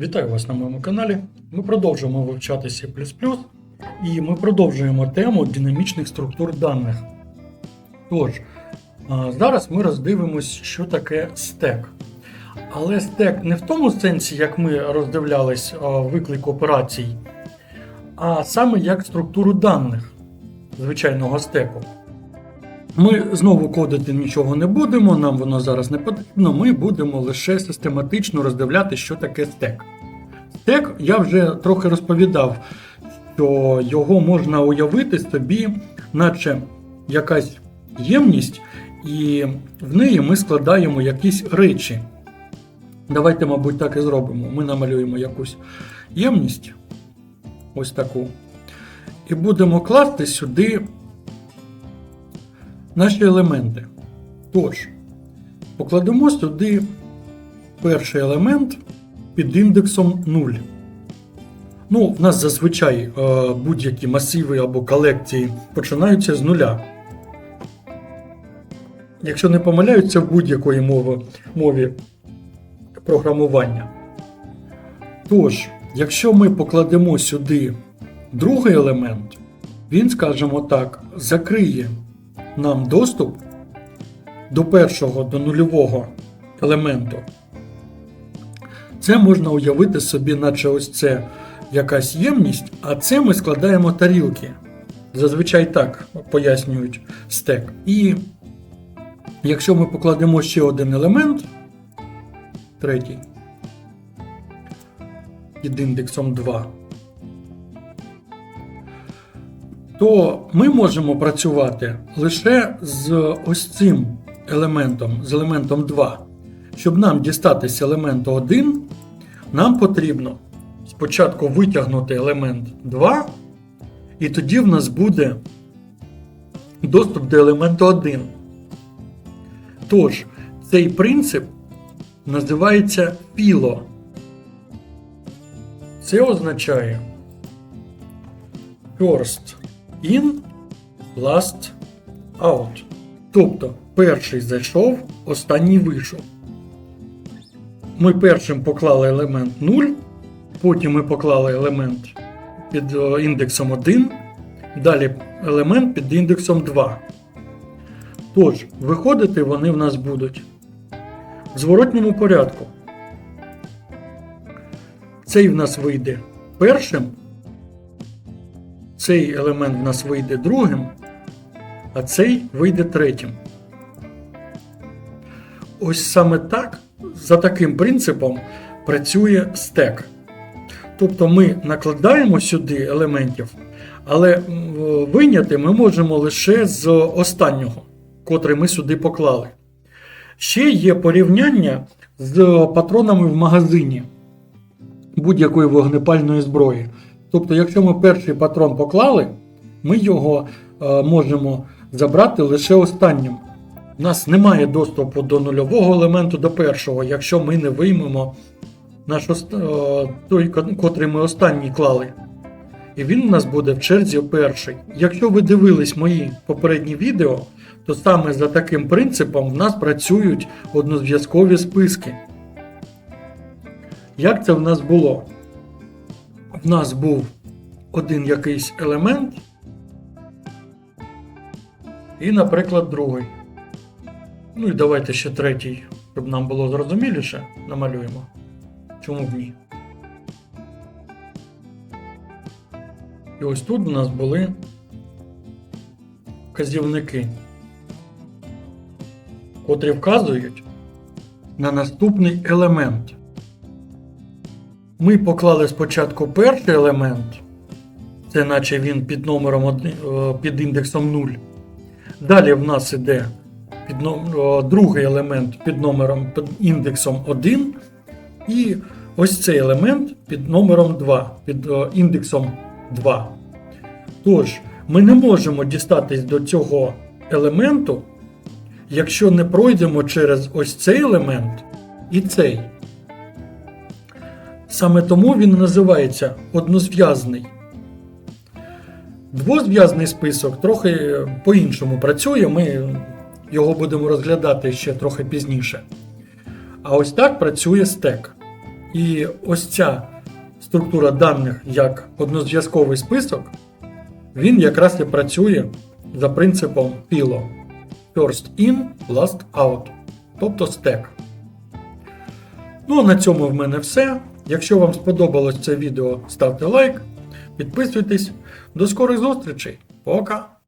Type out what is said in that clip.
Вітаю вас на моєму каналі. Ми продовжуємо вивчати C і ми продовжуємо тему динамічних структур даних. Тож, зараз ми роздивимось, що таке стек. Але стек не в тому сенсі, як ми роздивлялись виклик операцій, а саме як структуру даних звичайного стеку. Ми знову кодити нічого не будемо, нам воно зараз не потрібно. Ми будемо лише систематично роздивляти, що таке стек. Стек я вже трохи розповідав, що його можна уявити собі, наче якась ємність, і в неї ми складаємо якісь речі. Давайте, мабуть, так і зробимо. Ми намалюємо якусь ємність, ось таку, і будемо класти сюди наші елементи. Тож, покладемо сюди перший елемент під індексом 0. Ну, в нас зазвичай е, будь-які масиви або колекції починаються з нуля. Якщо не помиляються в будь-якої мови, мові програмування. Тож, якщо ми покладемо сюди другий елемент, він, скажімо так, закриє нам доступ до першого, до нульового елементу. Це можна уявити собі, наче ось це якась ємність, а це ми складаємо тарілки. Зазвичай так пояснюють стек. І якщо ми покладемо ще один елемент, третій, під індексом 2, то ми можемо працювати лише з ось цим елементом, з елементом 2. Щоб нам дістатися елементу 1, нам потрібно спочатку витягнути елемент 2, і тоді в нас буде доступ до елементу 1. Тож, цей принцип називається піло. Це означає first in, last out. Тобто перший зайшов, останній вийшов. Ми першим поклали елемент 0, потім ми поклали елемент під е, індексом 1, далі елемент під індексом 2. Тож, виходити вони в нас будуть в зворотньому порядку. Цей в нас вийде першим, цей елемент в нас вийде другим, а цей вийде третім. Ось саме так, за таким принципом, працює стек. Тобто ми накладаємо сюди елементів, але м, вийняти ми можемо лише з останнього, котрий ми сюди поклали. Ще є порівняння з патронами в магазині будь-якої вогнепальної зброї. Тобто, якщо ми перший патрон поклали, ми його е, можемо забрати лише останнім. У нас немає доступу до нульового елементу до першого, якщо ми не виймемо наш ост... е, той, котрий ми останній клали. І він у нас буде в черзі перший. Якщо ви дивились мої попередні відео, то саме за таким принципом в нас працюють однозв'язкові списки. Як це в нас було? В нас був один якийсь елемент, і, наприклад, другий. Ну і давайте ще третій, щоб нам було зрозуміліше, намалюємо. Чому б ні? І ось тут у нас були вказівники, котрі вказують на наступний елемент. Ми поклали спочатку перший елемент, це наче він під номером е, під індексом 0. Далі в нас іде під другий елемент під номером під індексом 1. І ось цей елемент під номером 2, під індексом 2. Тож, ми не можемо дістатись до цього елементу, якщо не пройдемо через ось цей елемент і цей. Саме тому він називається однозв'язний. Двозв'язний список трохи по-іншому працює, ми його будемо розглядати ще трохи пізніше. А ось так працює стек. І ось ця структура даних як однозв'язковий список, він якраз і працює за принципом PILO. First in, last out, тобто стек. Ну а на цьому в мене все. Якщо вам сподобалось це відео, ставте лайк, підписуйтесь. До скорих зустрічей. Пока!